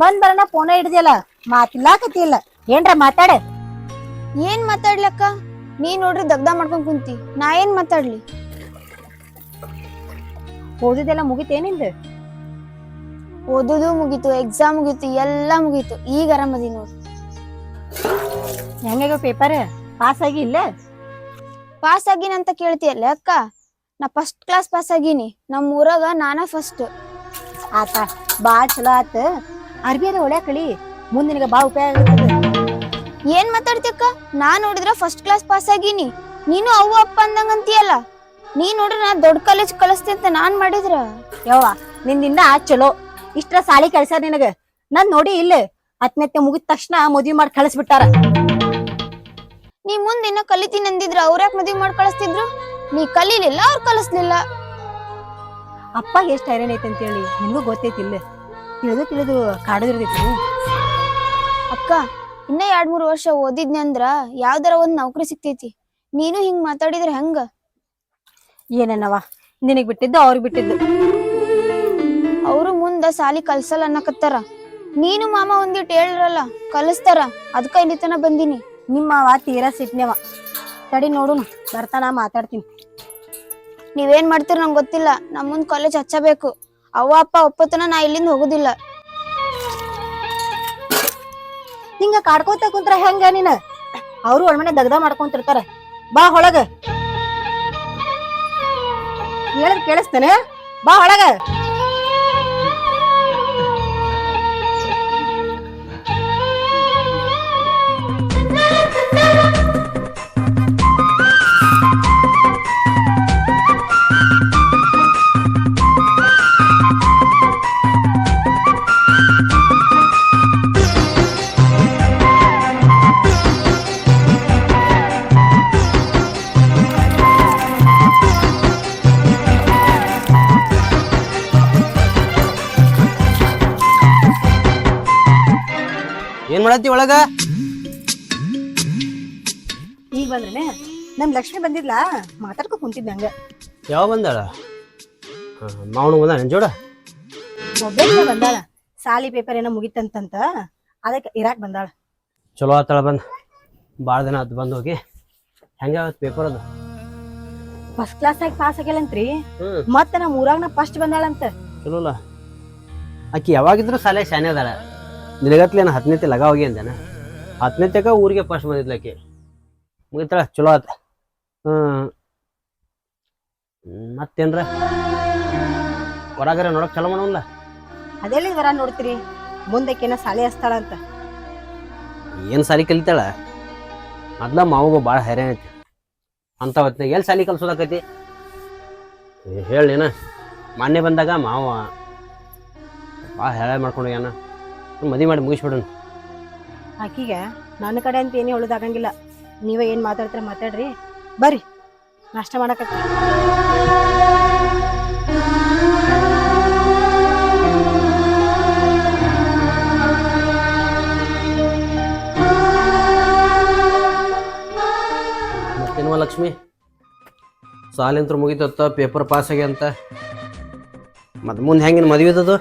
ಬಂದ್ ಬರೋಣ ಫೋನ ಹಿಡ್ದಿಯಲ್ಲ? ಮಾತಿಲ್ಲ ಏನ್ರ ಮಾತಾಡ? ಏನ್ ಮಾತಾಡ್ಲಕ್ಕ? ನೀ ನೋಡ್ರಿ ದಗ್ಧ ಮಾಡ್ಕೊಂಡ್ ಕುಂತಿ. ನಾ ಏನ್ ಮಾತಾಡ್ಲಿ? ಓದಿದೆಲ್ಲ ಮುಗಿತೇನಿಂದ ಓದುದು ಮುಗೀತು ಎಕ್ಸಾಮ್ ಮುಗೀತು ಎಲ್ಲಾ ಮುಗೀತು. ಈಗ ಆರಾಮದಿ ನೋಡ್ರಿ ಹೆಂಗ ಪೇಪರ್ ಪಾಸ್ ಆಗಿ ಇಲ್ಲ? ಪಾಸ್ ಆಗಿನ ಅಂತ ಕೇಳ್ತೀಯಲ್ಲ ಅಕ್ಕ? ನಾ ಫಸ್ಟ್ ಕ್ಲಾಸ್ ಪಾಸ್ ಆಗೀನಿ. ನಮ್ಮ ಊರಾಗ ನಾನ ಫಸ್ಟ್ ಆತ ಬಾಳ್ ಚಲೋ ಆತ. ಅರ್ಬಿ ಅದ ಒಳ್ಳೆ ಕಳಿ ಮುಂದ್ ನಿನಗ ಬಾ ಉಪಯೋಗ ಆಗ್ತದ ಏನ್ ಮಾತಾಡ್ತಿಯಕ್ಕ? ನಾ ನೋಡಿದ್ರ ಫಸ್ಟ್ ಕ್ಲಾಸ್ ಪಾಸ್ ಆಗೀನಿ. ನೀನು ಅವ್ವ ಅಪ್ಪ ಅಂದಂಗ ಅಂತೀಯಲ್ಲ? ನೀ ನೋಡ್ರಿ ನಾ ದೊಡ್ಡ ಕಾಲೇಜ್ ಕಲಿಸ್ತಿ ಅಂತ ನಾನ್ ಮಾಡಿದ್ರ? ಯವ್ವ ನಿಂದಿಂದ ಚಲೋ. ಇಷ್ಟ್ರ ಸಾಲಿ ಕಳ್ಸ್ಯಾರ ನಿನಗ. ನನ್ ನೋಡಿ ಇಲ್ಲ ಹತ್ತನೇತ್ತೆ ಮುಗಿದ ತಕ್ಷಣ ಮದ್ವಿ ಮಾಡಿ ಕಳಿಸ್ಬಿಟ್ಟಾರ. ನೀ ಮುಂದಿನ ಇನ್ನ ಕಲಿತೀನಿ ಅಂದಿದ್ರ ಅವ್ರ್ಯಾಕ್ ಮದ್ವಿ ಮಾಡಿ ಕಳಿಸ್ತಿದ್ರು? ನೀ ಕಲೀಲಿಲ್ಲ ಅವ್ರು ಕಲಿಸ್ಲಿಲ್ಲ. ಅಪ್ಪ ಎಷ್ಟು ಹೈರಾಣ ಐತೆ ಅಂತೇಳಿ ನಿಮಗೂ ಗೊತ್ತೈತಿಲ್ಲ ತಿಳಿದು ತಿಳಿದು ಕಾಡದಿರ್ತೈತಿ ಅಕ್ಕ ಇನ್ನ ಎರಡ್ ಮೂರ್ ವರ್ಷ ಓದಿದ್ನಿ ಅಂದ್ರ ಯಾವ್ದಾರ ಒಂದ್ ನೌಕರಿ ಸಿಗ್ತೈತಿ. ನೀನು ಹಿಂಗ್ ಮಾತಾಡಿದ್ರೆ ಹೆಂಗ? ಏನೇನವ ನಿನಗ್ ಬಿಟ್ಟಿದ್ದು ಅವ್ರಿಗೆ ಬಿಟ್ಟಿದ್ದು. ಅವರು ಮುಂದ ಸಾಲಿ ಕಲ್ಸಲ್ಲ ಅನ್ನಕತ್ತಾರ. ನೀನು ಮಾಮ ಒಂದಿಟ್ ಹೇಳ್ರಲ್ಲ ಕಲಿಸ್ತಾರ. ಅದಕ್ಕ ಇಲ್ಲಿ ತನ ಬಂದಿನಿ. ನಿಮ್ಮ ತೀರಾ ಸಿಟ್ನೆವ ತಡಿ ನೋಡುನು ಬರ್ತಾನ ಮಾತಾಡ್ತೀನಿ. ನೀವೇನ್ ಮಾಡ್ತೀರ ನಂಗೆ ಗೊತ್ತಿಲ್ಲ. ನಮ್ಮ ಮುಂದ್ ಕಾಲೇಜ್ ಹಚ್ಚಬೇಕು. ಅವ್ವ, ಅಪ್ಪ ಒಪ್ಪತನ ನಾ ಇಲ್ಲಿಂದ ಹೋಗುದಿಲ್ಲ. ಹಿಂಗ ಕಾಡ್ಕೋತ ಕುಂತ್ರ ಹೆಂಗ ನೀನ? ಅವ್ರು ಒಳಮನೆ ದಗ್ದ ಮಾಡ್ಕೊಂತಿರ್ತಾರ. ಬಾ ಒಳಗ ಹೇಳದ್ ಕೇಳಿಸ್ತೇನೆ? ಬಾ ಹೊಳಗ. ಏನ್ ಒಳಗ? ಈಗ ಬಂದ್ರೇನೆ? ನಮ್ ಲಕ್ಷ್ಮಿ ಬಂದಿದ್ಲಾ? ಮಾತಾಡ್ಕೊ ಕುಂತಿದ್ದೆ ಹಂಗ. ಯಾವ ಬಂದಾಳ? ಮಾವನು ಬಂದ ನನ್ ಜೋಡ? ಒಬ್ಬೇ ಬಂದಾಳ. ಸಾಲಿ ಪೇಪರ್ ಏನೋ ಮುಗಿತಂತಂತ. ಅದಕ್ಕೆ ಇರಾಕ್ ಬಂದಾಳ. ಚಲೋ ಆತಳ ಬಂದ. ಭಾಳ ದಿನ ಅದು ಬಂದು ಹೋಗಿ. ಹೆಂಗ ಪೇಪರ್ ಅದು? ಫಸ್ಟ್ ಕ್ಲಾಸ್ ಆಗಿ ಪಾಸ್ ಆಗ್ಯಾಳಂತ್ರಿ. ಮತ್ತೆ ಮತ್ತ ನಮ್ ಊರಾಗ ಫಸ್ಟ್ ಬಂದಾಳಂತ. ಚಲೋಲ್ಲ ಆಕಿ ಯಾವಾಗಿದ್ರು ಸಾಲೆ ಶಾನೆ ಅದಾಳ. ನಿನಗತ್ಲೆ ನಾನು ಹತ್ತನೇತಿ ಲಗ ಹೋಗಿ ಅಂದೇನ ತಕ ಊರಿಗೆ ಫಸ್ಟ್ ಬಂದಿದ್ಲಕ್ಕೆ ಮುಗಿತಳ ಮುಗಿತಾಳ ಚಲೋ ಆತ. ಮತ್ತೇನ್ರ? ಹೊರಗರ ನೋಡಕ್ ಚಲೋ ಮಾಡೋಲ್ಲ ಅದೆಲ್ಲಿ ವರ ನೋಡ್ತೀರಿ? ಮುಂದಕ್ಕೆ ಸಾಲಿ ಹಸ್ತಾಳ ಅಂತ. ಏನು ಸಾಲಿ ಕಲಿತಾಳ? ಮೊದ್ಲ ಮಾವಗ ಭಾಳ ಹೈರಾಣ ಐತಿ. ಅಂತ ಹೊತ್ತಿನಾಗ ಎಲ್ಲಿ ಸಾಲಿ ಕಲ್ಸೋದಾಕೈತಿ? ಹೇಳೇನ ಮೊನ್ನೆ ಬಂದಾಗ ಮಾವ ಭಾಳ ಹೇಳ ಮಾಡ್ಕೊಂಡು ಹೋಗ್ಯಾನ. ಮದುವೆ ಮಾಡಿ ಮುಗಿಸ್ಬಿಡೋಣ. ಆಕಿಗೆ ನನ್ನ ಕಡೆ ಅಂತ ಏನೇ ಉಳಿದಾಗಂಗಿಲ್ಲ ನೀವೇ ಏನು ಮಾತಾಡ್ತೀರ ಮಾತಾಡ್ರಿ. ಬರ್ರಿ ನಾಷ್ಟ ಮಾಡಕ ಮತ್ತೇನವ ಲಕ್ಷ್ಮಿ? ಸಾಲಿಂತ್ರ ಮುಗಿತತ್ತ ಪೇಪರ್ ಪಾಸ್ ಆಗ್ಯಂತ. ಮತ್ತೆ ಮುಂದೆ ಹೆಂಗಿನ ಮದುವೆ ಅದು?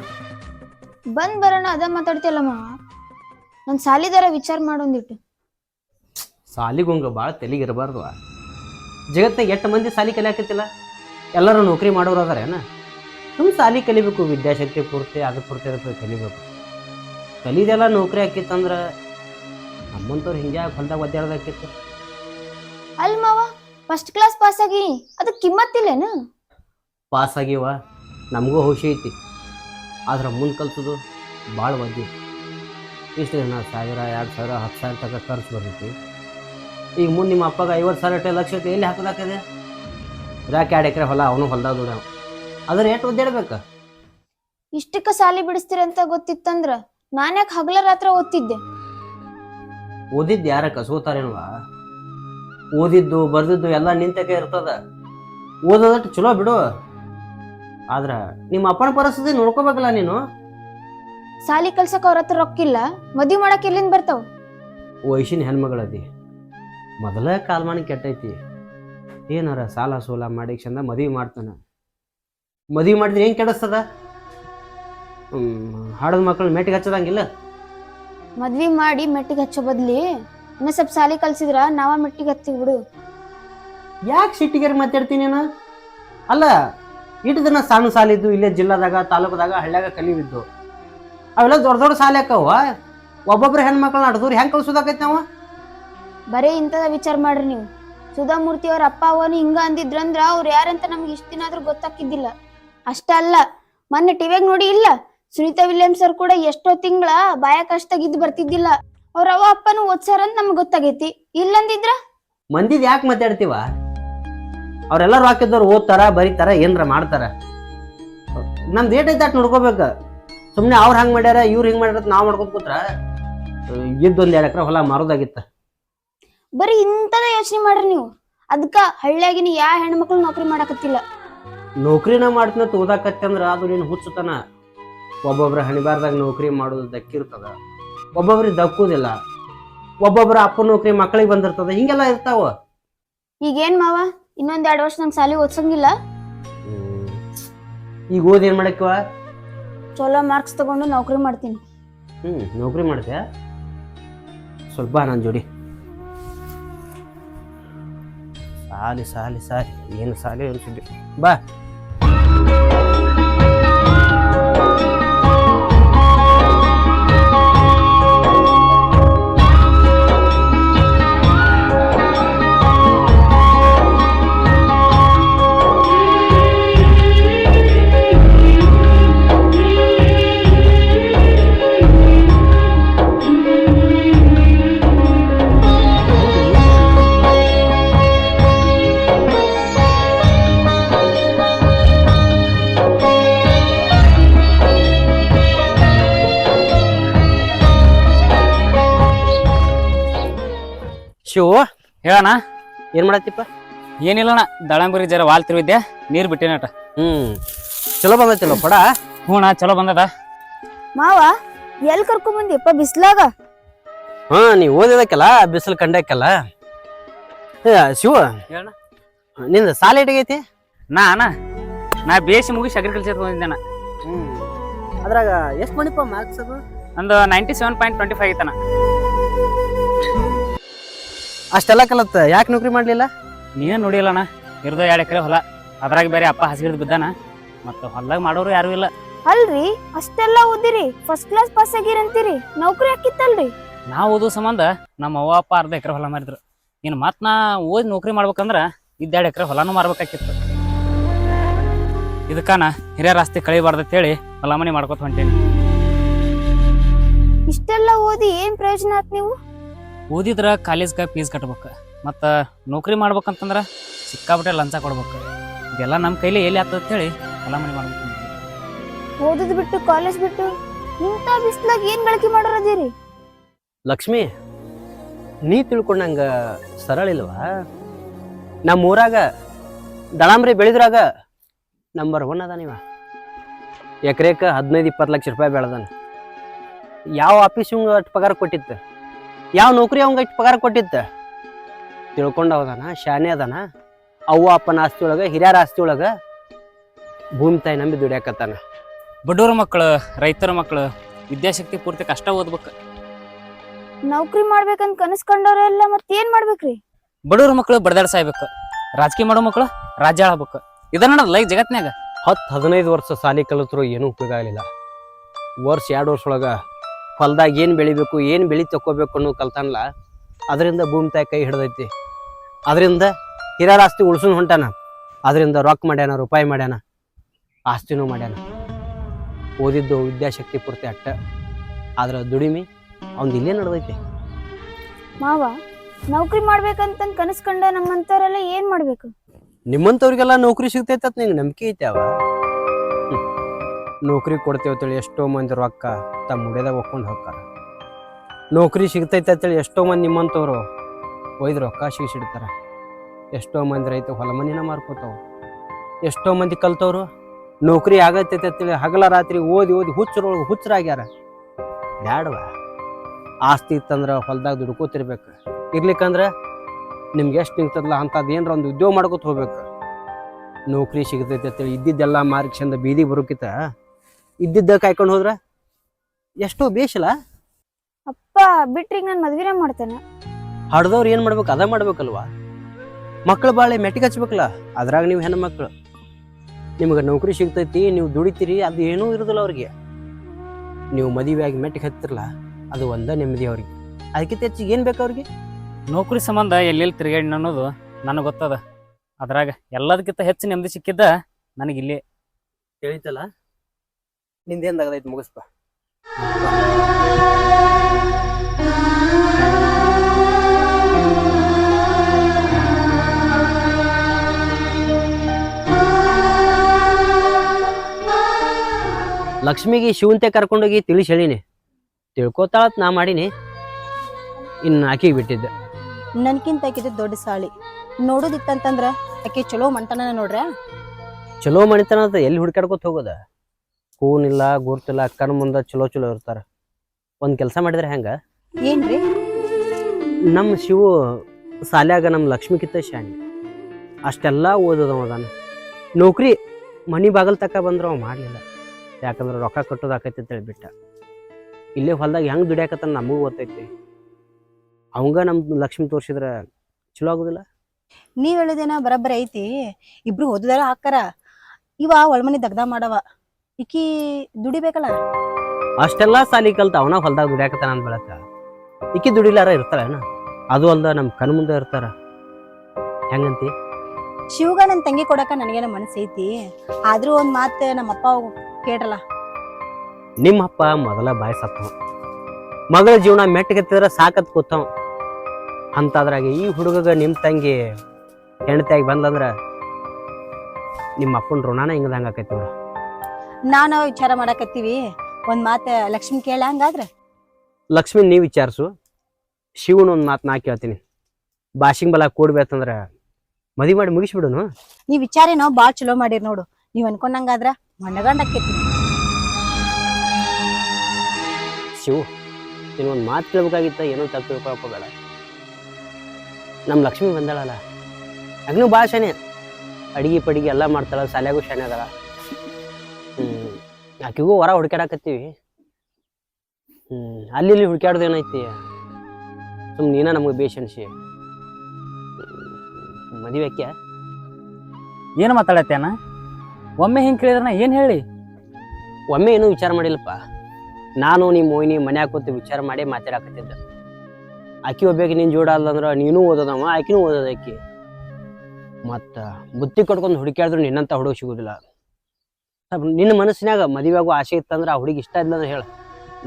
ಬಂದ್ ಬರೋಣ ಅದ ಮಾತಾಡ್ತಿಯಲ್ಲಮ್ಮ? ನನ್ ಸಾಲಿದಾರ ವಿಚಾರ ಮಾಡೊಂದಿಟ್ಟು. ಸಾಲಿಗೊಂಗ ಭಾಳ ತಲೆಗಿರಬಾರ್ದು. ಜಗತ್ತಾಗ ಎಷ್ಟು ಮಂದಿ ಸಾಲಿ ಕಲಿಯಾಕತ್ತಿಲ್ಲ? ಎಲ್ಲರೂ ನೌಕರಿ ಮಾಡೋರು ಅದಾರೇನ ನಮ್ಮ ಸಾಲಿ ಕಲಿಬೇಕು ವಿದ್ಯಾಶಕ್ತಿ ಪೂರ್ತಿ ಅದು ಪೂರ್ತಿ ಅದಕ್ಕೆ ಕಲಿಬೇಕು. ಕಲಿದೆಲ್ಲ ನೌಕರಿ ಆಕಿತ್ತಂದ್ರೆ ನಮ್ಮಂತವ್ರು ಹಿಂಗೆ ಹೊಲ್ದಾಗ ಒದ್ದಾಡ್ದಾಕಿತ್ತು ಅಲ್ ಮಾವ ಫಸ್ಟ್ ಕ್ಲಾಸ್ ಪಾಸ್ ಆಗಿ ಅದಕ್ಕೆ ಕಿಮ್ಮತ್ತಿಲ್ಲೇನು ಪಾಸ್ ಆಗಿವ. ನಮಗೂ ಹುಷಿ ಐತಿ. ಆದ್ರೆ ಮುಂದೆ ಕಲ್ಸೋದು ಭಾಳ ಒದ್ದಿ ಇಷ್ಟು ಜನ ಸಾವಿರ ಎರಡು ಸಾವಿರ ಹತ್ತು ಸಾವಿರ ತನಕ ಖರ್ಚು ಬರ್ತೈತಿ. ಈಗ ಮುಂದೆ ನಿಮ್ಮ ಅಪ್ಪಗ ಐವತ್ತು ಸಾವಿರ ಇಟ್ಟು ಲಕ್ಷ ಇಟ್ಟು ಎಲ್ಲಿ ಹಾಕೋದಾಕದೆ ಯಾಕೆ ಎರಡು ಎಕರೆ ಹೊಲ ಅವನು ಹೊಲ್ದಾಗ ದುಡ ಅದ್ರ ಎಷ್ಟು ಒದ್ದಾಡ್ಬೇಕು ಇಷ್ಟಕ್ಕೆ ಸಾಲಿ ಬಿಡಿಸ್ತೀರಂತ ಗೊತ್ತಿತ್ತಂದ್ರ ನಾನ್ಯಾಕೆ ಹಗಲ ರಾತ್ರ ಓದ್ತಿದ್ದೆ? ಓದಿದ್ದು ಯಾರ ಕಸೋತಾರೇನವ? ಓದಿದ್ದು ಬರ್ದಿದ್ದು ಎಲ್ಲ ನಿಂತಕ್ಕೆ ಇರ್ತದ. ಓದೋದಷ್ಟು ಚಲೋ ಬಿಡು. ಆದ್ರೆ ನಿಮ್ಮ ಅಪ್ಪನ ಪರಿಸ್ಥಿತಿ ನೋಡ್ಕೋಬೇಕಲ್ಲ ನೀನು? ಸಾಲಿ ಕಲ್ಸಕ್ ಅವ್ರ ಹತ್ರ ರೊಕ್ಕಿಲ್ಲ. ಮದ್ವಿ ಮಾಡಕ್ ಎಲ್ಲಿಂದ ಬರ್ತಾವ? ವಯಸ್ಸಿನ ಹೆಣ್ಮಗಳದಿ. ಮೊದಲ ಕಾಲ್ಮಾನ ಕೆಟ್ಟೈತಿ. ಏನಾರ ಸಾಲ ಸೋಲ ಮಾಡಿ ಚಂದ ಮದುವೆ ಮಾಡ್ತಾನ. ಮದುವೆ ಮಾಡಿದ್ರೆ ಹೆಂಗೆ ಕೆಡಿಸ್ತದ? ಹಾಡದ ಮಕ್ಕಳು ಮೆಟ್ಟಿಗೆ ಹಚ್ಚದಂಗಿಲ್ಲ? ಮದ್ವಿ ಮಾಡಿ ಮೆಟ್ಟಿಗೆ ಹಚ್ಚೋ ಬದ್ಲಿ ಇನ್ನ ಸ್ವಲ್ಪ ಸಾಲಿ ಕಲ್ಸಿದ್ರ ನಾವ ಮೆಟ್ಟಿಗೆ ಹತ್ತಿ ಬಿಡು. ಯಾಕೆ ಸಿಟ್ಟಿಗೆ ಮಾತಾಡ್ತೀನಿ ನಾನು? ಅಲ್ಲ ಇಟ್ಟು ದಿನ ಸಣ್ಣ ಸಾಲಿದ್ದು ಇಲ್ಲೇ ಜಿಲ್ಲಾದಾಗ ತಾಲೂಕದಾಗ ಹಳ್ಳ್ಯಾಗ ಕಲಿವಿದ್ದು. ಅವೆಲ್ಲ ದೊಡ್ಡ ದೊಡ್ಡ ಸಾಲಿ ಯಾಕವ ಒಬ್ಬೊಬ್ರು ಹೆಣ್ಮಕ್ಳನ್ನ ಅಡ್ದೂರು ಹೆಂಗೆ ಕಳ್ಸೋದಾಕೈತಿ ನಾವು ಬರೇ ಇಂಥದ ವಿಚಾರ ಮಾಡ್ರಿ ನೀವು. ಸುಧಾಮೂರ್ತಿ ಅವ್ರ ಅಪ್ಪ ಅವನು ಹಿಂಗ ಅಂದಿದ್ರಂದ್ರ ಅವ್ರು ಯಾರಂತ ನಮ್ಗೆ ಇಷ್ಟ ದಿನ ಆದ್ರೂ ಗೊತ್ತಾಕಿದ್ದಿಲ್ಲ. ಅಷ್ಟೇ ಅಲ್ಲ ಮೊನ್ನೆ ಟಿವಿಯಾಗ ನೋಡಿ ಇಲ್ಲ ಸುನೀತಾ ವಿಲಿಯಮ್ಸ್ ಅವ್ರು ಕೂಡ ಎಷ್ಟೋ ತಿಂಗಳ ಬಾಯ ಕಷ್ಟದಾಗಿದ್ದು ಬರ್ತಿದ್ದಿಲ್ಲ. ಅವ್ರ ಅವ ಅಪ್ಪನು ಓದ್ಸಾರ ಅಂತ ನಮ್ಗೆ ಗೊತ್ತಾಗೈತಿ. ಇಲ್ಲಂದಿದ್ರ? ಮಂದಿದ್ ಯಾಕೆ ಮಾತಾಡ್ತೀವ? ಅವರೆಲ್ಲರೂ ಹಾಕಿದ್ದವ್ರು ಓದ್ತಾರ ಬರೀತಾರ ಏನ್ರ ಮಾಡ್ತಾರ. ನಮ್ದು ಏಟ್ ಐತೆ ಅಟ್ ನೋಡ್ಕೋಬೇಕು. ಸುಮ್ಮನೆ ಅವ್ರು ಹಂಗೆ ಮಾಡ್ಯಾರ ಇವ್ರು ಹಿಂಗೆ ಮಾಡ್ಯಾರ ನಾವು ಮಾಡ್ಕೊತ ಕೂತ್ರ ಇದ್ದೊಂದು ಎರಡು ಎಕರೆ ಹೊಲ ಮಾರೋದಾಗಿತ್ತ. ಬರೀ ಇಂಥದ ಯೋಚನೆ ಮಾಡ್ರಿ ನೀವು. ಅದಕ್ಕ ಹಳ್ಳಿಯಾಗಿನ ಯಾ ಹೆಣ್ಮಕ್ಳು ನೌಕರಿ ಮಾಡಕತ್ತಿಲ್ಲ. ನೌಕರಿನ ಮಾಡ್ತೀನಿ ಓದಾಕತ್ತಂದ್ರ ಅದು ನೀನು ಹುಚ್ಚುತನ. ಒಬ್ಬೊಬ್ರ ಹಣಿಬಾರ್ದಾಗ ನೌಕರಿ ಮಾಡೋದು ದಕ್ಕಿರ್ತದ. ಒಬ್ಬೊಬ್ರಿಗೆ ದಕ್ಕುದಿಲ್ಲ. ಒಬ್ಬೊಬ್ರ ಅಪ್ಪ ನೌಕರಿ ಮಕ್ಕಳಿಗೆ ಬಂದಿರ್ತದ. ಹಿಂಗೆಲ್ಲ ಇರ್ತಾವ. ಈಗೇನ್ ಮಾವ? ಇನ್ನೊಂದ್ ಎರಡು ವರ್ಷ ನಮ್ ಸಾಲಿ ಓದ್ಸಂಗಿಲ್ಲ. ಈಗ ಓದ್ ಏನ್ ಮಾಡಕ್ಕಿವ? ಚಲೋ ಮಾರ್ಕ್ಸ್ ತಗೊಂಡು ನೌಕರಿ ಮಾಡ್ತೀನಿ. ಹ್ಮ್ ನೌಕರಿ ಮಾಡ್ತೀಯ? ಸ್ವಲ್ಪ ನನ್ನ ಜೋಡಿ. ಸಾಲಿ ಸಾಲಿ ಸಾಲಿ. ಏನು ಸಾಲಿ ಅನ್ಸಿದ್ದೆ ಬಾ. ಶಿವು ಹೇಳಣ ಏನ್ ಮಾಡತ್ತಿಪ್ಪ? ಏನಿಲ್ಲಣ್ಣ ದಳಂಬರಿ ಜರ ವಾಲ್ ತಿರುವಿದ್ದೆ ನೀರ್ ಬಿಟ್ಟಿನಟ ಹ್ಮ್ ಚಲೋ ಬಂದೈತಿಲ್ಲ ಪಡ? ಹ್ಞೂಣ ಚಲೋ ಬಂದದ. ಮಾವ ಎಲ್ ಕರ್ಕೊಂಡ್ ಬಂದಿಪ್ಪ ಬಿಸ್ಲಾಗ? ಹಾ ನೀ ಓದಿದಕ್ಕೆಲ್ಲ ಬಿಸಿಲು ಕಂಡಕ್ಕೆಲ್ಲ ಶಿವ ಹೇಳಣ್ಣ. ನಿಂದ ಸಾಲ ಎಟಿಗೈತಿ? ನಾ ಅಣ್ಣ ನಾ ಬೇಸಿ ಮುಗಿಸಿ ಅಗ್ರಿಕಲ್ಚರ್ ಬಂದಿದ್ದಣ್ಣ ಹ್ಮ್ ಅದ್ರಾಗ ಎಷ್ಟು ಬಂದಿಪ್ಪ ಮಾರ್ಕ್ಸ್ ಅದು? ಒಂದು ninety seven point twenty five ಐತಣ್ಣ. ಅಷ್ಟೆಲ್ಲ ಕಲತ್ತ ಯಾಕೆ ನೌಕರಿ ಮಾಡ್ಲಿಲ್ಲ? ನೀನೇ ನೋಡಿಲ್ಲಣ್ಣ ಇರ್ದ ಎರಡು ಎಕರೆ ಹೊಲ ಅದ್ರಾಗ ಬೇರೆ ಅಪ್ಪ ಹಸಿಗಿಡ್ದು ಬಿದ್ದಾನ ಮತ್ತು ಹೊಲ್ದಾಗ ಮಾಡೋರು ಯಾರು ಇಲ್ಲ. ಅಲ್ರಿ ಅಷ್ಟೆಲ್ಲ ಓದಿರಿ ಫಸ್ಟ್ ಕ್ಲಾಸ್ ಪಾಸ್ ಆಗಿರಂತೀರಿ ನೌಕರಿ ಹಾಕಿತ್ತಲ್ರಿ? ನಾ ಓದೋ ಸಂಬಂಧ ನಮ್ಮ ಅವ್ವ ಅಪ್ಪ ಅರ್ಧ ಎಕರೆ ಹೊಲ ಮಾರಿದ್ರು. ಇನ್ನು ಮತ್ತೆ ನಾ ಓದಿ ನೌಕರಿ ಮಾಡ್ಬೇಕಂದ್ರ ಇದ್ದೆರಡು ಎಕರೆ ಹೊಲನೂ ಮಾರ್ಬೇಕಾಕಿತ್ತು. ಇದಕ್ಕಾನ ಹಿರಿಯ ಆಸ್ತಿ ಕಳಿಬಾರ್ದು ಹೇಳಿ ಹೊಲ ಮನೆ ಮಾಡ್ಕೊತ ಹೊಂಟೇನಿ. ಇಷ್ಟೆಲ್ಲ ಓದಿ ಏನ್ ಪ್ರಯೋಜನ ಆತ್ ನೀವು? ಓದಿದ್ರ ಕಾಲೇಜ್ಗೆ ಫೀಸ್ ಕಟ್ಬೇಕು ಮತ್ತು ನೌಕರಿ ಮಾಡ್ಬೇಕಂತಂದ್ರೆ ಸಿಕ್ಕಾಬಿಟ್ಟೆ ಲಂಚ ಕೊಡ್ಬೇಕು. ಇದೆಲ್ಲ ನಮ್ಮ ಕೈಲಿ ಎಲ್ಲಿ ಆಗ್ತದೆ ಹೇಳಿ ಹೊಲ ಮನೆ ಮಾಡ್ಬೇಕು. ಓದಿದ್ ಬಿಟ್ಟು ಕಾಲೇಜ್ ಬಿಟ್ಟು ಇಂಥ ಬಿಸ್ಲಾಗ ಏನು ಬಳಕೆ ಮಾಡೋರದಿರಿ ಲಕ್ಷ್ಮಿ ನೀ ತಿಳ್ಕೊಂಡಂಗ ಸರಳ ಇಲ್ವಾ? ನಮ್ಮ ಊರಾಗ ದಳಾಂಬ್ರಿ ಬೆಳೆದ್ರಾಗ ನಂಬರ್ ಒನ್ ಅದ ನೀವ. ಎಕರೆಕ ಹದಿನೈದು ಇಪ್ಪತ್ತು ಲಕ್ಷ ರೂಪಾಯಿ ಬೆಳೆದಾನ. ಯಾವ ಆಫೀಸ್ ಇವಂಗ ಅಷ್ಟು ಪಗಾರ ಕೊಟ್ಟಿತ್ತು ಯಾವ ನೌಕರಿ ಅವಂಗ ಇಷ್ಟು ಪಗಾರ ಕೊಟ್ಟಿತ್ತ ತಿಳ್ಕೊಂಡ ಹೋದಾನ ಶಾನೆ ಅದಾನ. ಅವ್ವ ಅಪ್ಪನ ಆಸ್ತಿ ಒಳಗೆ ಹಿರಿಯರ ಆಸ್ತಿ ಒಳಗೆ ಭೂಮಿ ತಾಯಿ ನಂಬಿ ದುಡಿಯಾಕತ್ತಾನ. ಬಡವ್ರ ಮಕ್ಕಳು ರೈತರ ಮಕ್ಕಳು ವಿದ್ಯಾಶಕ್ತಿ ಪೂರ್ತಿ ಕಷ್ಟ ಓದ್ಬೇಕು. ನೌಕರಿ ಮಾಡ್ಬೇಕಂತ ಕನಸ್ ಕಂಡವ್ರೆಲ್ಲ ಏನ್ ಮಾಡ್ಬೇಕ್ರಿ? ಬಡವ್ರ ಮಕ್ಕಳು ಬಡದಾಡ ಸಾಯ್ಬೇಕು. ರಾಜಕೀಯ ಮಾಡೋ ಮಕ್ಕಳು ರಾಜ್ಯ ಆಳ್ಬೇಕು. ಇದನ್ನ ಲೈಕ್ ಜಗತ್ನ್ಯಾಗ? ಹತ್ತು ಹದಿನೈದು ವರ್ಷ ಸಾಲಿ ಕಲಿತರು ಏನೂ ಉಪಯೋಗ ಆಗಲಿಲ್ಲ. ವರ್ಷ ಎರಡು ವರ್ಷ ಒಳಗೆ ಹೊಲ್ದಾಗ ಏನು ಬೆಳಿಬೇಕು ಏನು ಬೆಳಿ ತಕೋಬೇಕು ಅನ್ನೋ ಕಲ್ತಾನಲ್ಲ ಅದರಿಂದ ಭೂಮಿ ತಾಯಿ ಕೈ ಹಿಡ್ದೈತಿ. ಅದರಿಂದ ಹಿರಿಯರ ಆಸ್ತಿ ಉಳ್ಸೋನ್ ಹೊಂಟಾನ ಅದರಿಂದ ರೊಕ್ಕ ಮಾಡ್ಯಾನ ರೂಪಾಯಿ ಮಾಡ್ಯಾನ ಆಸ್ತಿನೂ ಮಾಡ್ಯಾನ. ಓದಿದ್ದು ವಿದ್ಯಾಶಕ್ತಿ ಪೂರ್ತಿ ಅಟ್ಟ. ಆದ್ರೆ ದುಡಿಮೆ ಅವ್ನು ಇಲ್ಲೇ ನಡೆದೈತಿ. ಮಾವ ನೌಕರಿ ಮಾಡ್ಬೇಕಂತ ಕನಸ್ಕೊಂಡ ನಮ್ಮಂತವ್ರೆಲ್ಲ ಏನ್ ಮಾಡ್ಬೇಕು? ನಿಮ್ಮಂತವ್ರಿಗೆಲ್ಲ ನೌಕರಿ ಸಿಗ್ತೈತೆ ಅಂತ ನಿಂಗೆ ನಂಬಿಕೆ ಐತೆ ಅವ. ನೌಕರಿ ಕೊಡ್ತೇವೆ ಅಂತೇಳಿ ಎಷ್ಟೋ ಮಂದಿ ರೊಕ್ಕ ತಮ್ಮ ಮುಡಿದಾಗ ಒಕ್ಕೊಂಡು ಹೋಗ್ತಾರೆ. ನೌಕರಿ ಸಿಗ್ತೈತೆ ಅಂತೇಳಿ ಎಷ್ಟೋ ಮಂದಿ ನಿಮ್ಮಂಥವ್ರು ಒಯ್ದು ರೊಕ್ಕ ಸಿಗಿಸಿಡ್ತಾರೆ. ಎಷ್ಟೋ ಮಂದಿ ರೈತ ಹೊಲ ಮನಿನ ಮಾರ್ಕೋತಾವೆ. ಎಷ್ಟೋ ಮಂದಿ ಕಲ್ತವ್ರು ನೌಕರಿ ಆಗತ್ತೈತೆ ಅಂತೇಳಿ ಹಗಲ ರಾತ್ರಿ ಓದಿ ಓದಿ ಹುಚ್ಚರೊಳಗೆ ಹುಚ್ಚರಾಗ್ಯಾರ. ಬ್ಯಾಡವ. ಆಸ್ತಿ ಇತ್ತಂದ್ರೆ ಹೊಲ್ದಾಗ ದುಡ್ಕೋತಿರ್ಬೇಕು. ಇರ್ಲಿಕ್ಕಂದ್ರೆ ನಿಮ್ಗೆ ಎಷ್ಟು ನಿಂತದಲ್ಲ ಅಂಥದ್ದು ಏನರ ಒಂದು ಉದ್ಯೋಗ ಮಾಡ್ಕೊತ ಹೋಗ್ಬೇಕು. ನೌಕರಿ ಸಿಗ್ತೈತೆ ಅಂತೇಳಿ ಇದ್ದಿದ್ದೆಲ್ಲ ಮಾರ್ಕ್ಸಿಂದ ಬೀದಿ ಬೀದಿಗೆ ಬರೋಕಿತ ಇದ್ದಿದ್ದ ಕಾಯ್ಕೊಂಡು ಹೋದ್ರ? ಎಷ್ಟೋ ಬೇಷಲ್ಲ ಅಪ್ಪ ಬಿಟ್ರಿಗೆ ನಾನು ಮದ್ವಿನೇ ಮಾಡ್ತೇನೆ. ಹಡ್ದವ್ರು ಏನು ಮಾಡ್ಬೇಕು ಅದ ಮಾಡ್ಬೇಕಲ್ವಾ? ಮಕ್ಳು ಬಾಳೆ ಮೆಟ್ಟಿಗೆ ಹಚ್ಬೇಕಲ್ಲ ಅದ್ರಾಗ ನೀವು ಹೆಣ್ಣು ಮಕ್ಳು ನಿಮ್ಗೆ ನೌಕರಿ ಸಿಗ್ತೈತಿ ನೀವು ದುಡಿತೀರಿ ಅದು ಏನೂ ಇರೋದಿಲ್ಲ ಅವ್ರಿಗೆ. ನೀವು ಮದುವೆಯಾಗಿ ಆಗಿ ಮೆಟ್ಟಿಗೆ ಹತ್ತಿರಲ್ಲ ಅದು ಒಂದ ನೆಮ್ಮದಿ ಅವ್ರಿಗೆ. ಅದಕ್ಕಿಂತ ಹೆಚ್ಚಿಗೆ ಏನು ಬೇಕು ಅವ್ರಿಗೆ? ನೌಕರಿ ಸಂಬಂಧ ಎಲ್ಲೆಲ್ಲಿ ತಿರುಗಾಡಿ ಅನ್ನೋದು ನನಗೆ ಗೊತ್ತದ. ಅದ್ರಾಗ ಎಲ್ಲದಕ್ಕಿಂತ ಹೆಚ್ಚು ನೆಮ್ಮದಿ ಸಿಕ್ಕಿದ್ದ ನನಗೆ ಇಲ್ಲಿ. ತಿಳಿತಲ್ಲ ನಿಂದೇನ್ದಾಗದೈತಿ ಮುಗಿಸ್ಪ ಲಕ್ಷ್ಮಿಗೆ ಶಿವಂತೆ ಕರ್ಕೊಂಡೋಗಿ ತಿಳಿಸ್ ಹೇಳಿನಿ. ತಿಳ್ಕೊತಾಳತ್ ನಾ ಮಾಡೀನಿ. ಇನ್ನು ಆಕಿಗೆ ಬಿಟ್ಟಿದ್ದೆ. ನನ್ಕಿಂತ ಆಕಿದ ದೊಡ್ಡ ಸಾಳಿ ನೋಡೋದಿತ್ತಂತಂದ್ರ ಆಕೆ ಚಲೋ ಮಂಟನ ನೋಡ್ರ? ಚಲೋ ಮಣಿತನ ಅಂತ ಎಲ್ಲಿ ಹುಡ್ಕಾಡ್ಕೊತ ಹೋಗೋದ? ಕೂನಿಲ್ಲ ಗುರ್ತಿಲ್ಲ ಅಕ್ಕನ ಮುಂದೆ ಚಲೋ ಚಲೋ ಇರ್ತಾರ. ಒಂದು ಕೆಲಸ ಮಾಡಿದ್ರೆ ಹೆಂಗ? ಏನ್ರಿ? ನಮ್ಮ ಶಿವು ಸಾಲ್ಯಾಗ ನಮ್ಮ ಲಕ್ಷ್ಮಿಕಿತ್ತ ಶಾಣಿ ಅಷ್ಟೆಲ್ಲ ಓದೋದವ ಅದಾನ. ನೌಕರಿ ಮನಿ ಬಾಗಲ್ ತಕ ಬಂದ್ರೆ ಅವ ಮಾಡಲಿಲ್ಲ. ಯಾಕಂದ್ರೆ ರೊಕ್ಕ ಕಟ್ಟೋದಾಕೈತಿ ಅಂತ ಹೇಳ್ಬಿಟ್ಟ. ಇಲ್ಲೇ ಹೊಲ್ದಾಗ ಹೆಂಗೆ ದುಡಿಯಾಕತ್ತ ನಮಗೂ ಗೊತ್ತೈತಿ. ಅವಂಗ ನಮ್ಮ ಲಕ್ಷ್ಮಿ ತೋರಿಸಿದ್ರೆ ಚಲೋ ಆಗೋದಿಲ್ಲ? ನೀವ್ ಹೇಳೋದೇನ ಬರಬ್ಬರ ಐತಿ. ಇಬ್ರು ಓದಿದಾರ ಹಾಕಾರ ಇವ ಒಳಮನಿ ದಗ್ದ ಮಾಡವ. ಈಕಿ ದುಡಿಬೇಕಲ್ಲ? ಅಷ್ಟೆಲ್ಲ ಸಾಲಿ ಕಲ್ತ ಅವನ ಹೊಲ್ದಾಗ ದುಡಿಯಾಕತ್ತಾನ ಅಂತ ಬೆಳಕ. ಇಕ್ಕಿ ದುಡಿಲಾರ ಇರ್ತಾರೇನ ಅದು ಅಲ್ದ ನಮ್ಮ ಕಣ್ ಮುಂದೆ ಇರ್ತಾರ. ಹೆಂಗಂತಿ? ಶಿವಗ ನನ್ ತಂಗಿ ಕೊಡಕ ನನಗೇನ ಮನಸ್ಸೈತಿ ಆದ್ರೂ ಒಂದ್ ನಮ್ಮ ನಮ್ಮಪ್ಪ ಕೇಳ್ರಲ್ಲ ನಿಮ್ಮ ಅಪ್ಪ ಮೊದಲ ಬಾಯಿ ಸತ್ತವ. ಮಗಳ ಜೀವನ ಮೆಟ್ಟಗೆತ್ತಿದ್ರೆ ಸಾಕತ್ ಕೂತವ. ಅಂತಾದ್ರಾಗ ಈ ಹುಡುಗಗ ನಿಮ್ಮ ತಂಗಿ ಹೆಂಡತಿಯಾಗಿ ಬಂದಂದ್ರ ನಿಮ್ಮ ಅಪ್ಪನ ಋಣಾನ ಹಿಂಗದಂಗ ಆಕೈತಿ ನೋಡು. ನಾವ್ ವಿಚಾರ ಮಾಡಕತ್ತೀವಿ. ಒಂದ್ ಮಾತ ಲಕ್ಷ್ಮಿ ಕೇಳ ಹಂಗಾದ್ರ? ಲಕ್ಷ್ಮಿ ನೀ ವಿಚಾರಿಸು. ಶಿವನ ಒಂದ್ ಮಾತು ನಾ ಕೇಳ್ತೀನಿ. ಬಾಶಿಂಗ್ ಬಲ ಕೂಡ್ಬೇಕಂದ್ರ ಮದಿ ಮಾಡಿ ಮುಗಿಸ್ಬಿಡುನು? ನೀವ್ ವಿಚಾರೇನೋ ಬಾಳ್ ಚಲೋ ಮಾಡಿರ್ ನೋಡು. ನೀವ್ ಅನ್ಕೊಂಡಂಗಾದ್ರ ಮಣ್ಣಗಂಡ ಶಿವ ಶಿವು ನೀನೊಂದು ಮಾತು ಕೇಳ್ಬೇಕಾಗಿತ್ತ ಏನೋ ತಪ್ಪು ತಿಳ್ಕೊಳಕ್ ಹೋಗ್ಬೇಡ ನಮ್ಮ ಲಕ್ಷ್ಮಿ ಬಂದಾಳಲ್ಲ. ಅಗ್ನೂ ಭಾಳ ಶಾನೆ. ಅಡಿಗೆ ಪಡಿಗೆ ಎಲ್ಲ ಮಾಡ್ತಾಳ ಶಾಲ್ಯಾಗೂ ಶಾನೆ ಅದಾಳ. ಆಕಿಗೂ ಹೊರ ಹುಡ್ಕ್ಯಾಡಕತ್ತೀವಿ. ಹ್ಮ್ ಅಲ್ಲಿ ಇಲ್ಲಿ ಏನೈತಿ? ಸುಮ್ ನೀನ ನಮಗೆ ಬೇಷನ್ಸಿ ಮದುವೆ ಆಕ್ಯ? ಏನು ಮಾತಾಡತ್ತೇನ ಒಮ್ಮೆ ಹಿಂಗೆ ಕೇಳಿದ್ರನ ನಾ ಏನು ಹೇಳಿ? ಒಮ್ಮೆ ಏನೂ ವಿಚಾರ ಮಾಡಿಲ್ಲಪ್ಪ. ನಾನು ನಿಮ್ಮ ಮೋಹಿನಿ ಮನ್ಯಾಗ ಕೂತು ವಿಚಾರ ಮಾಡಿ ಮಾತಾಡಕತ್ತಿದ್ದೆ. ಆಕಿ ಒಬ್ಬಾಕಿ ನಿನ್ನ ಜೋಡ ಅಲ್ಲಂದ್ರ ನೀನು ಓದೋದಮ್ಮ ಆಕಿನೂ ಓದೋದು ಆಕಿ. ಮತ್ತ ಬುತ್ತಿ ಕಟ್ಕೊಂಡು ಹುಡುಕ್ಯಾಡಿದ್ರು ನಿನ್ನಂತ ಹುಡುಗ ಸಿಗುದಿಲ್ಲ. ನಿನ್ನ ಮನಸ್ಸಿನಾಗ ಮದುವೆಯಾಗೋ ಆಸೆ ಇತ್ತಂದ್ರೆ ಆ ಹುಡುಗಿ ಇಷ್ಟ ಇಲ್ಲ ಅಂದ್ರೆ ಹೇಳ.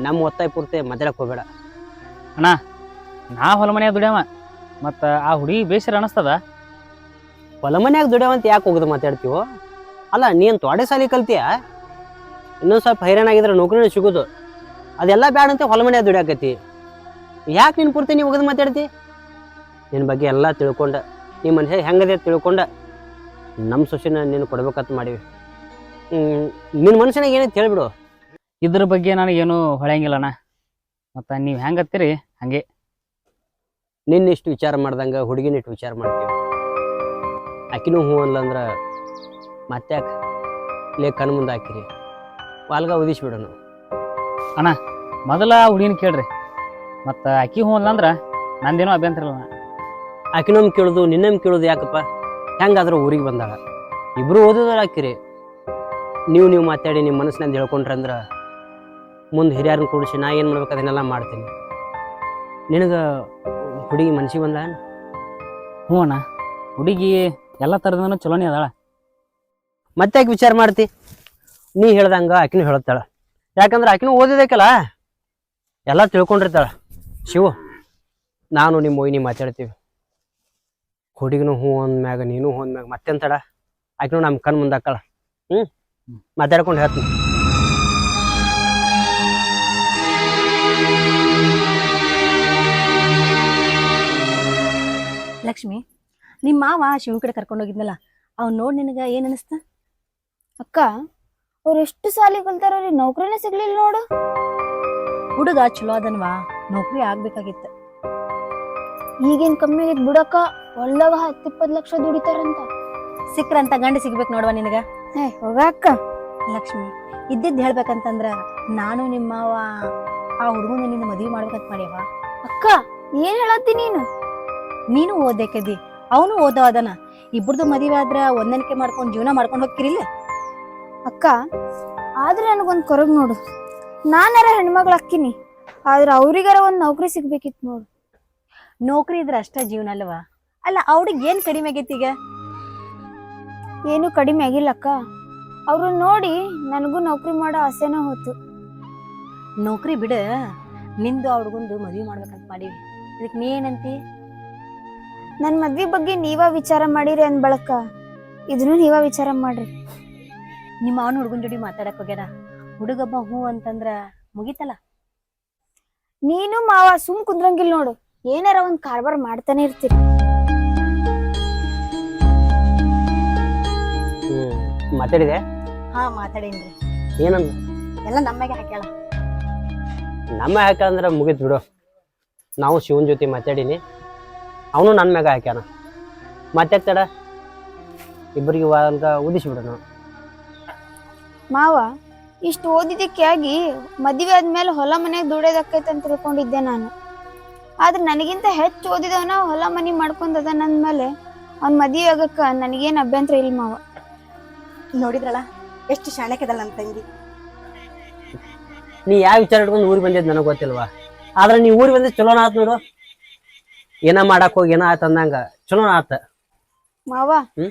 ನಮ್ಮ ಒತ್ತಾಯ ಪೂರ್ತಿ ಮಾತಾಡಕ್ ಹೋಗ್ಬೇಡ. ನಾ ಹೊಲ ಮನ್ಯಾಗ ದುಡ್ಯಾವ ಮತ್ತು ಆ ಹುಡುಗಿ ಬೇಸರ ಅನಿಸ್ತದ? ಹೊಲ ಮನ್ಯಾಗ ದುಡಿಯವಂತ ಯಾಕೆ ಹೋಗೋದು ಮಾತಾಡ್ತೀವೋ? ಅಲ್ಲ ನೀನು ತೊಡೆ ಸಾಲಿ ಕಲ್ತೀಯ? ಇನ್ನೊಂದು ಸ್ವಲ್ಪ ಹೈರಾಣಾಗಿದ್ರೆ ನೌಕರಿನೂ ಸಿಗೋದು. ಅದೆಲ್ಲ ಬ್ಯಾಡ ಅಂತ ಹೊಲ ಮನ್ಯಾಗ ದುಡ್ಯಾಕತಿ ಯಾಕೆ ನಿನ್ನ ಪೂರ್ತಿ ನೀವು ಹೋಗೋದು ಮಾತಾಡ್ತಿ? ನಿನ್ನ ಬಗ್ಗೆ ಎಲ್ಲ ತಿಳ್ಕೊಂಡ ನಿಮ್ಮ ಮನುಷ್ಯ ಹೆಂಗದೆ ತಿಳ್ಕೊಂಡ ನಮ್ಮ ಸೊಸಿನ ನೀನು ಕೊಡ್ಬೇಕಂತ ಮಾಡಿವಿ. ನಿನ್ನ ಮನುಷ್ಯನಾಗ ಏನೈತೆ ಹೇಳ್ಬಿಡು ಇದ್ರ ಬಗ್ಗೆ ನನಗೇನು ಹೊಳೆಯಂಗಿಲ್ಲಣ್ಣ. ಮತ್ತು ನೀವು ಹೆಂಗೆ ಹತ್ತೀರಿ? ಹಾಗೆ. ನಿನ್ನ ಇಷ್ಟು ವಿಚಾರ ಮಾಡ್ದಂಗ ಹುಡುಗಿನ ಇಟ್ಟು ವಿಚಾರ ಮಾಡ್ತೀವಿ. ಆಕಿನೂ ಹ್ಞೂ ಅನ್ಲಂದ್ರ ಮತ್ತೆ ಲೇ ಕಣ್ ಮುಂದೆ ಹಾಕಿರಿ. ವಾಲ್ಗ ಅಣ್ಣ ಮೊದಲ ಹುಡುಗಿನ ಕೇಳ್ರಿ. ಮತ್ತು ಅಕ್ಕಿ ಹ್ಞೂ ಅಂದ್ರೆ ನಂದೇನೋ ಅಭ್ಯಂತರ ಇಲ್ಲ ಆಕಿನೊಮ್ಮೆ ಕೇಳೋದು ನಿನ್ನೊಮ್ಮೆ ಕೇಳೋದು ಯಾಕಪ್ಪ? ಹೆಂಗಾದ್ರೂ ಊರಿಗೆ ಬಂದಾಳ. ಇಬ್ರು ಓದೋದ್ರ ಹಾಕಿರಿ. ನೀವು ನೀವು ಮಾತಾಡಿ ನಿಮ್ಮ ಮನಸ್ಸಿನಿಂದ ಹೇಳ್ಕೊಂಡ್ರೆ ಅಂದ್ರೆ ಮುಂದೆ ಹಿರಿಯರನ್ನ ಕೂಡಿಸಿ ನಾ ಏನು ಮಾಡ್ಬೇಕು ಅದನ್ನೆಲ್ಲ ಮಾಡ್ತೀನಿ. ನಿನಗೆ ಹುಡುಗಿ ಮನ್ಸಿಗೆ ಬಂದ ಹ್ಞೂ ಅಣ್ಣ. ಹುಡುಗಿ ಎಲ್ಲ ಥರದೂ ಚಲೋನೇ ಅದಾಳ. ಮತ್ತೆ ಯಾಕೆ ವಿಚಾರ ಮಾಡ್ತಿ? ನೀ ಹೇಳ್ದಂಗೆ ಆಕಿನೂ ಹೇಳ್ತಾಳೆ. ಯಾಕಂದ್ರೆ ಆಕಿನೂ ಓದಿದಕ್ಕಲ್ಲ ಎಲ್ಲ ತಿಳ್ಕೊಂಡಿರ್ತಾಳೆ. ಶಿವು ನಾನು ನಿಮ್ಮ ಮೊಯ್ನಿ ಮಾತಾಡ್ತೀವಿ. ಹುಡುಗಿನೂ ಹ್ಞೂ ಅಂದ್ಮ್ಯಾಗ ನೀನು ಹ್ಞೂ ಅಂದ್ಮ್ಯಾಗ ಮತ್ತೆಂತಡ? ಆಕಿನೂ ನಮ್ಮ ಕಣ್ಣು ಮುಂದೆ ಹಾಕಳ ಹ್ಞೂ ಮಾತಾಡ್ಕೊಂಡು ಹೇಳ್ತೀನಿ. ಲಕ್ಷ್ಮಿ ನಿಮ್ಮ ಮಾವ ಶಿವನ್ ಕಡೆ ಕರ್ಕೊಂಡ್ ಹೋಗಿದ್ನಲ್ಲ ಅವ್ನ್ ನೋಡಿ ನಿನಗ ಏನ್ ಅನಿಸ್ತ? ಅಕ್ಕ ಅವ್ರು ಎಷ್ಟು ಸಾಲಿ ಕಲ್ತಾರ ಅವ್ರಿಗೆ ನೌಕರಿನೇ ಸಿಗ್ಲಿಲ್ಲ ನೋಡು. ಹುಡುಗ ಚಲೋ ಅದನ್ವಾ ನೌಕರಿ ಆಗ್ಬೇಕಾಗಿತ್ತ. ಈಗೇನ್ ಕಮ್ಮಿ ಆಗಿತ್ತು ಬಿಡಕ್ಕ ಹೊಲ್ದಾಗ ಹತ್ತು ಇಪ್ಪತ್ತು ಲಕ್ಷ ದುಡಿತಾರಂತ. ಸಿಕ್ರಂತ ಗಂಡ ಸಿಗ್ಬೇಕು ನೋಡವಾ ನಿನಗ? ಏ ಹೋಗ ಅಕ್ಕ ಲಕ್ಷ್ಮಿ ಇದ್ದಿದ್ದು ಹೇಳ್ಬೇಕಂತಂದ್ರ ನಾನು ನಿಮ್ಮವ ಆ ಹುಡುಗನ ನಿನ್ನ ಮದುವೆ ಮಾಡ್ಬೇಕಂತ ಮಾಡ್ಯವ ಅಕ್ಕ ಏನ್ ಹೇಳತ್ತಿ ನೀನು? ನೀನು ಓದಬೇಕದಿ ಅವನು ಓದೋ ಅದನ. ಇಬ್ಬರದು ಮದುವೆ ಆದ್ರ ಹೊಂದಾಣಿಕೆ ಮಾಡ್ಕೊಂಡು ಜೀವನ ಮಾಡ್ಕೊಂಡು ಹೋಗ್ತಿರಿಲ್ಲ? ಅಕ್ಕ ಆದ್ರೆ ನನಗೊಂದು ಕೊರಗ್ ನೋಡು. ನಾನಾರ ಹೆಣ್ಮಗ್ಳು ಅಕ್ಕಿನಿ ಆದ್ರೆ ಅವ್ರಿಗಾರ ಒಂದು ನೌಕರಿ ಸಿಗ್ಬೇಕಿತ್ತು ನೋಡು. ನೌಕರಿ ಇದ್ರ ಅಷ್ಟ ಜೀವನ ಅಲ್ವಾ? ಅಲ್ಲ ಅವ್ರಿಗೆ ಏನ್ ಕಡಿಮೆ ಆಗೈತಿ ಈಗ? ಏನು ಕಡಿಮೆ ಆಗಿಲ್ಲ ಅಕ್ಕ. ಅವ್ರನ್ನ ನೋಡಿ ನನಗೂ ನೌಕರಿ ಮಾಡೋ ಆಸೆನೂ ಹೋತು. ನೌಕರಿ ಬಿಡ ನಿಂದು ಅವ್ರಿಗೊಂದು ಮದ್ವೆ ಮದುವೆ ಮಾಡ್ಬೇಕಂತ ಮಾಡೀವಿ. ಇದಕ್ಕೆ ನೀ ಏನಂತಿ? ನನ್ನ ಮದ್ವೆ ಬಗ್ಗೆ ನೀವ ವಿಚಾರ ಮಾಡಿರಿ ಅಂದ್ ಬಳಕ ಇದನ್ನು ನೀವ ವಿಚಾರ ಮಾಡ್ರಿ. ನಿಮ್ಮ ಅವನ ಹುಡುಗನ ಜೋಡಿ ಮಾತಾಡಕ್ ಹೋಗ್ಯಾರ? ಹುಡುಗಬ್ಬ ಹೂ ಅಂತಂದ್ರ ಮುಗಿತಲ್ಲ? ನೀನು ಮಾವ ಸುಮ್ ಕುಂದ್ರಂಗಿಲ್ಲ ನೋಡು. ಏನಾರ ಒಂದ್ ಕಾರ್ಬಾರ್ ಮಾಡ್ತಾನೆ ಇರ್ತೀರಿ. ಮಾತಾಡಿದೆ? ಹಾ ಮಾತಾಡೇನ್ರಿ. ಏನಂದ? ಎಲ್ಲ ನಮ್ಮಗೆ ಹಾಕ್ಯಾಳ. ನಮ್ಮ ಹಾಕಂದ್ರೆ ಮುಗಿತು ಬಿಡು. ನಾವು ಶಿವನ್ ಜೊತೆ ಮಾತಾಡೀನಿ. ಅವನು ನನ್ನ ಮ್ಯಾಗ ಹಾಕ್ಯಾನ. ಮತ್ತೆ ತಡ? ಇಬ್ಬರಿಗೆ ಅಂತ ಉದಿಸ್ಬಿಡೋಣ ಮಾವ ಇಷ್ಟು ಓದಿದ್ದಕ್ಕೆ ಆಗಿ ಮದುವೆ ಆದ್ಮೇಲೆ ಹೊಲ ಮನೆಗೆ ದುಡಿಯೋದಕ್ಕೈತೆ ಅಂತ ತಿಳ್ಕೊಂಡಿದ್ದೆ ನಾನು. ಆದ್ರೆ ನನಗಿಂತ ಹೆಚ್ಚು ಓದಿದವನ ಹೊಲ ಮನೆ ಮಾಡ್ಕೊಂಡದ ಮೇಲೆ ಅವ್ನ ಮದುವೆ ಆಗಕ್ಕ ನನಗೇನು ಅಭ್ಯಂತರ ಇಲ್ಲ ಮಾವ. ನೋಡಿದ್ರಲ್ಲ ಎಷ್ಟು ಶಾಣಕ್ಯದಲ್ಲ ನನ್ನ ತಂಗಿ. ನೀ ಯಾವ ವಿಚಾರ ಇಟ್ಕೊಂಡು ಊರಿಗೆ ಬಂದಿದ್ದು ನನಗೆ ಗೊತ್ತಿಲ್ವಾ? ಆದ್ರೆ ನೀ ಊರಿಗೆ ಬಂದಿದ್ದು ಚಲೋನ ಆತ್ ನೋಡು. ಏನ ಮಾಡಕ್ ಹೋಗಿ ಏನೋ ಆಯ್ತು ಅಂದಂಗ ಚಲೋನ ಆತ. ಮಾವ ಹ್ಮ್?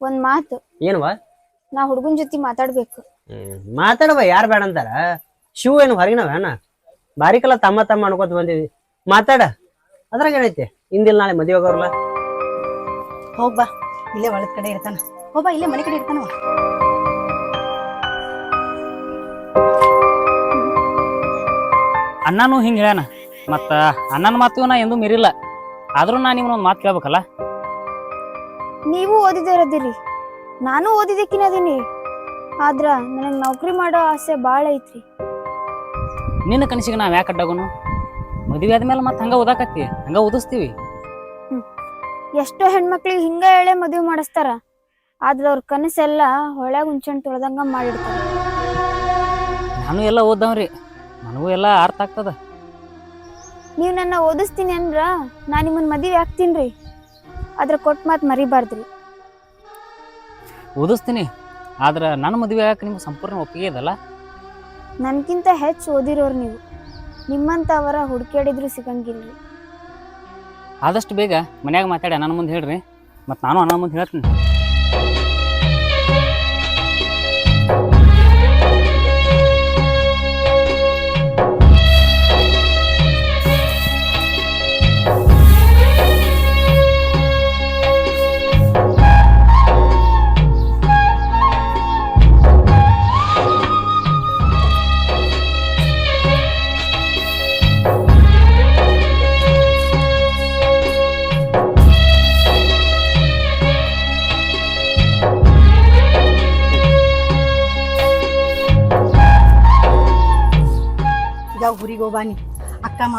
ಒಂದ್ ಮಾತು. ಏನ್ವಾ? ನಾ ಹುಡುಗನ್ ಜೊತೆ ಮಾತಾಡ್ಬೇಕು. ಹ್ಮ್ ಯಾರ ಯಾರು ಬೇಡ ಅಂತಾರ? ಶಿವ ಏನು ಹೊರಗಿನವೇನ ಬಾರಿಕಲ್ಲ ತಮ್ಮ ತಮ್ಮ ಅನ್ಕೋತ ಬಂದಿವಿ ಮಾತಾಡ. ಅದ್ರಾಗ ಏನೈತಿ? ಇಂದಿಲ್ಲ ನಾಳೆ ಮದುವೆ ಹೋಗೋರ್ಲ ಹೋಗ್ಬಾ ಇಲ್ಲೇ ಒಳದ ಕಡೆ ಇರ್ತಾನ. ಹೋಗ್ಬಾ ಇಲ್ಲೇ ಮನೆ ಕಡೆ ಇರ್ತಾನವ ಅಣ್ಣನೂ ಹಿಂಗೆ ಹೇಳ್ಯಾನ ಮತ್ತು ಅಣ್ಣನ ಮಾತು ನಾ ಎಂದೂ ಮೀರಿಲ್ಲ ಆದರೂ ನಾ ನಿಮ್ಮನ್ನ ಒಂದು ಮಾತು ಕೇಳ್ಬೇಕಲ್ಲ? ನೀವು ಓದಿದಿರದಿರಿ ನಾನು ಓದಿದ್ದಕ್ಕಿನದೀನಿ ಆದ್ರ ನನಗೆ ನೌಕರಿ ಮಾಡೋ ಆಸೆ ಭಾಳ ಐತ್ರಿ. ನಿನ್ನ ಕನಸಿಗೆ ನಾವು ಯಾಕೆ ಅಡ್ಡಾಗೋನು ಮದುವೆ ಆದ್ಮೇಲೆ ಮತ್ತೆ ಹಂಗೆ ಓದಾಕತ್ತಿ ಹಂಗೆ ಓದಿಸ್ತೀವಿ. ಎಷ್ಟೋ ಹೆಣ್ಮಕ್ಳಿಗೆ ಹಿಂಗ ಹೇಳೆ ಮದುವೆ ಮಾಡಿಸ್ತಾರ ಆದ್ರ ಅವ್ರ ಕನಸೆಲ್ಲ ಹೊಳ್ಯಾಗ ಹುಂಚಣ್ ತೊಳೆದಂಗ ಮಾಡಿಡ್ತಾರ. ನಾನು ಎಲ್ಲ ಓದ್ದವ್ರಿ ನನಗೂ ಎಲ್ಲ ಅರ್ಥ ಆಗ್ತದ. ನೀವು ನನ್ನ ಓದಿಸ್ತೀನಿ ಅಂದ್ರ ನಾ ನಿಮ್ಮನ್ನ ಮದುವೆ ರೀ ಆದ್ರೆ ಕೊಟ್ ಮಾತ್ ಮರಿಬಾರ್ದ್ರಿ. ಓದಿಸ್ತೀನಿ ಆದ್ರೆ ನನ್ನ ಮದುವೆ ಆಗಕ್ಕೆ ನಿಮ್ಗೆ ಸಂಪೂರ್ಣ ಒಪ್ಪಿಗೆ ಇದಲ್ಲ? ನನ್ಕಿಂತ ಹೆಚ್ಚು ಓದಿರೋರು ನೀವು. ನಿಮ್ಮಂತವರ ಹುಡುಕ್ಯಾಡಿದ್ರು ಸಿಗಂಗಿಲ್ಲ ಆದಷ್ಟು ಬೇಗ ಮನ್ಯಾಗ ಮಾತಾಡಿ ಅಣ್ಣನ ಮುಂದೆ ಹೇಳ್ರಿ ಮತ್ತು ನಾನು ಅಣ್ಣನ ಮುಂದೆ ಹೇಳ್ತೀನಿ.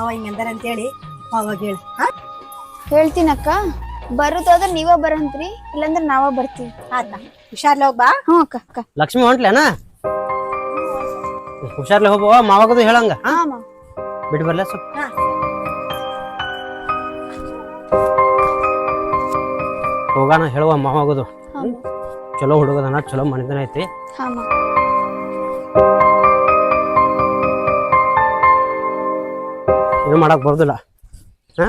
ಮಾವ ಹಿಂಗಂದಾರ ಅಂತೇಳಿ ಅವಾಗ ಹೇಳಿ. ಹಾ ಹೇಳ್ತೀನಕ್ಕ. ಬರುದಾದ್ರೆ ನೀವ ಬರಂತ್ರಿ ಇಲ್ಲಾಂದ್ರ ನಾವ ಬರ್ತೀವಿ. ಆತ ಹುಷಾರ್ಲೆ ಹೋಗ್ಬಾ ಹ್ಞೂ ಅಕ್ಕ ಅಕ್ಕ. ಲಕ್ಷ್ಮಿ ಹೊಂಟ್ಲೇನ? ಹುಷಾರ್ಲೆ ಹೋಗುವ ಮಾವಾಗದು ಹೇಳಂಗ ಹಾ ಮಾ ಮಾವ. ಬಿಟ್ಟು ಬರ್ಲ ಸ್ವಲ್ಪ. ಹಾ. ಹೋಗಾನ ಹೇಳುವ ಮಾವಾಗದು. ಹಾ ಚಲೋ ಹುಡುಗದನ ಚಲೋ ಮನಿತನ ಐತಿ. ಹಾ ಮಾವ. ಏನು ಮಾಡೋಕೆ ಬರೋದಿಲ್ಲ. ಹಾ?